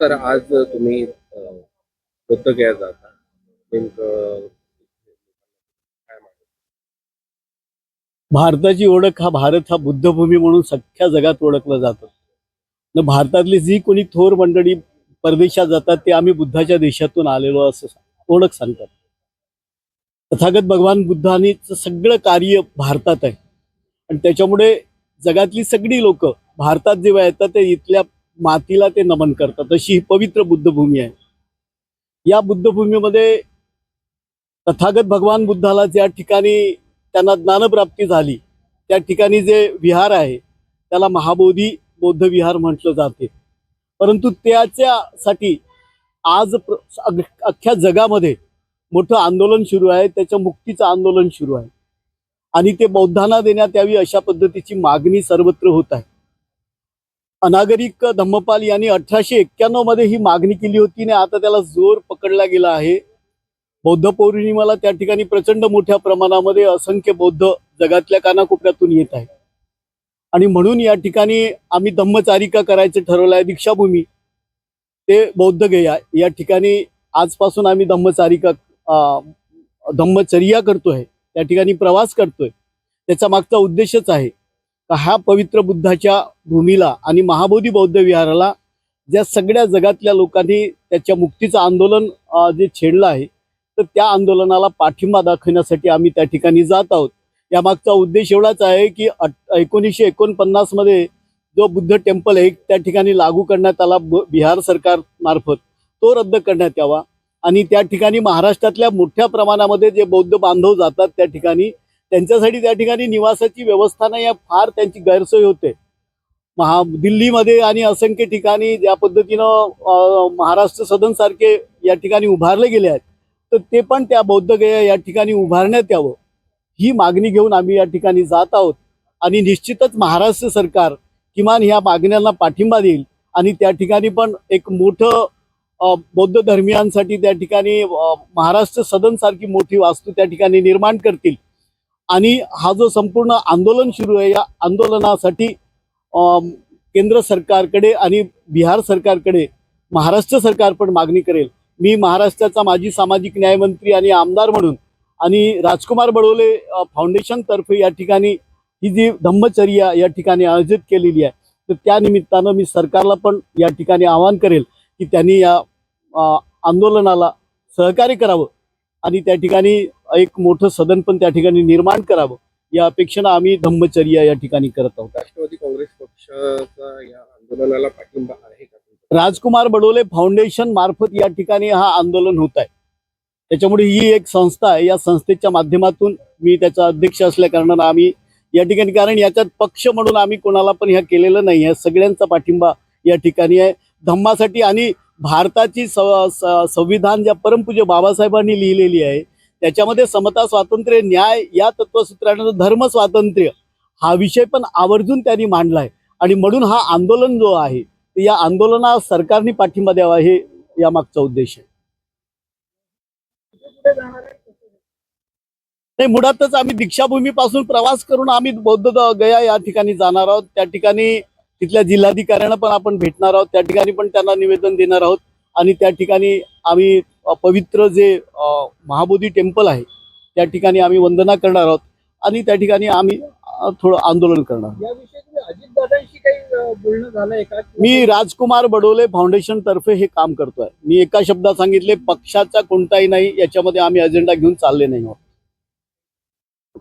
तर आज तुम्ही अं, घ्या जाता. नेमकं काय माहिती? भारताची ओळख हा भारत हा बुद्धभूमी म्हणून सख्ख्या जगात ओळखलं जातं. न भारतातली जी कोणी थोर मंडळी परदेशात जातात ते आम्ही बुद्धाच्या देशातून आलेलो असं ओळख सांगतात. तथागत भगवान बुद्धांनीच सगळं कार्य भारतात आहे. आणि त्याच्यामुळे जगातली सगळी लोक भारतात जेव्हा येतात ते इथल्या मातीला ते नमन करतात. अशी ही पवित्र बुद्धभूमी आहे. या बुद्धभूमीमध्ये तथागत भगवान बुद्धाला ज्या ठिकाणी त्यांना ज्ञानप्राप्ती झाली त्या ठिकाणी जे विहार आहे त्याला महाबोधी बौद्ध विहार म्हटलं जाते. परंतु त्याच्यासाठी आज अख्ख्या जगामध्ये मोठं आंदोलन सुरू आहे त्याच्या मुक्तीचं आंदोलन सुरू आहे. आणि ते बौद्धांना देण्यात यावी अशा पद्धतीची मागणी सर्वत्र होत आहे. अनागरिक धम्मपाल यांनी अठराशे एक्क्याण्णवमध्ये ही मागणी केली होती आणि आता त्याला जोर पकडला गेला आहे. बौद्ध पौर्णिमेला त्या ठिकाणी प्रचंड मोठ्या प्रमाणामध्ये असंख्य बौद्ध जगातल्या कानाकोपऱ्यातून येत आहेत. आणि म्हणून या ठिकाणी आम्ही धम्मचारिका करायचं ठरवलं आहे दीक्षाभूमी. ते बौद्ध गया या ठिकाणी आजपासून आम्ही धम्मचारिका अं, धम्मचर्या करतोय त्या ठिकाणी प्रवास करतोय. त्याचा मागचा उद्देशच आहे. तर ह्या पवित्र बुद्धाच्या भूमीला आणि महाबोधी बौद्ध विहाराला ज्या सगळ्या जगातल्या लोकांनी त्याच्या मुक्तीचं आंदोलन जे छेडलं आहे तर त्या आंदोलनाला पाठिंबा दाखवण्यासाठी आम्ही त्या ठिकाणी जात आहोत. यामागचा उद्देश एवढाच आहे की अट- एकोणीसशे एकोणपन्नासमध्ये जो बुद्ध टेम्पल आहे त्या ठिकाणी लागू करण्यात आला बिहार सरकार मार्फत. तो रद्द करण्यात यावा. आणि त्या ठिकाणी महाराष्ट्रातल्या मोठ्या प्रमाणामध्ये जे बौद्ध बांधव जातात त्या ठिकाणी त्यांच्यासाठी त्या ठिकाणी निवासाची व्यवस्था नाही या फार त्यांची गैरसोय होते. महा दिल्लीमध्ये आणि असंख्य ठिकाणी ज्या पद्धतीनं अं, महाराष्ट्र सदन सारखे या ठिकाणी उभारले गेले आहेत तर ते पण त्या बौद्धगया या ठिकाणी उभारण्यात यावं. ही मागणी घेऊन आम्ही या ठिकाणी जात आहोत आणि निश्चितच महाराष्ट्र सरकार किमान ह्या मागण्यांना पाठिंबा देईल आणि त्या ठिकाणी पण एक मोठं बौद्ध धर्मियांसाठी त्या ठिकाणी महाराष्ट्र सदन सारखी मोठी वास्तू त्या ठिकाणी निर्माण करतील. आणि हा जो संपूर्ण आंदोलन सुरू आहे या आंदोलनासाठी केंद्र सरकारकडे आणि बिहार सरकारकडे महाराष्ट्र सरकार पण मागणी करेल. मी महाराष्ट्राचा माजी सामाजिक न्यायमंत्री आणि आमदार म्हणून आणि राजकुमार बडोले फाउंडेशनतर्फे या ठिकाणी ही जी धम्मचर्या या ठिकाणी आयोजित केलेली आहे तर त्या निमित्तानं मी सरकारला पण या ठिकाणी आवाहन करेल की त्यांनी या आंदोलनाला सहकार्य करावं आणि त्या ठिकाणी एक मोठं सदन पण त्या ठिकाणी निर्माण करावं या अपेक्षेनं आम्ही धम्मचर्या या ठिकाणी करत आहोत. राष्ट्रवादी काँग्रेस पक्षाचा या आंदोलनाला पाठिंबा आहे का? राजकुमार बडोले फाउंडेशन मार्फत या ठिकाणी हा आंदोलन होत आहे. त्याच्यामुळे ही एक संस्था आहे. या संस्थेच्या माध्यमातून मी त्याचा अध्यक्ष असल्या कारणानं आम्ही या ठिकाणी कारण याच्यात पक्ष म्हणून आम्ही कोणाला पण ह्या केलेलं नाही. आहे सगळ्यांचा पाठिंबा या ठिकाणी आहे. धम्मासाठी आणि भारताची संविधान ज्या परमपूज्य बाबासाहेबांनी लिहिलेली आहे त्याच्यामध्ये समता स्वातंत्र्य न्याय या तत्वसूत्रानं धर्म स्वातंत्र्य हा विषय पण आवर्जून त्यांनी मांडलाय. आणि म्हणून हा आंदोलन जो आहे या आंदोलना सरकारने पाठिंबा द्यावा हे या मागचा उद्देश आहे. नाही मुळातच आम्ही दीक्षाभूमीपासून प्रवास करून आम्ही बौद्ध गया या ठिकाणी जाणार आहोत. त्या ठिकाणी तिथल्या जिल्हाधिकाऱ्यांना पण आपण भेटणार आहोत. त्या ठिकाणी पण त्यांना निवेदन देणार आहोत. आणि त्या ठिकाणी आम्ही पवित्र जे महाबोधी टेम्पल आहे त्या ठिकाणी आम्ही वंदना करणार आहोत आणि त्या ठिकाणी आम्ही थोडं आंदोलन करणार मी राजकुमार बडोले फाउंडेशन तर्फे हे काम करतोय. मी एका शब्दात सांगितले पक्षाचा कोणताही नाही याच्यामध्ये आम्ही अजेंडा घेऊन चालले नाही आहोत.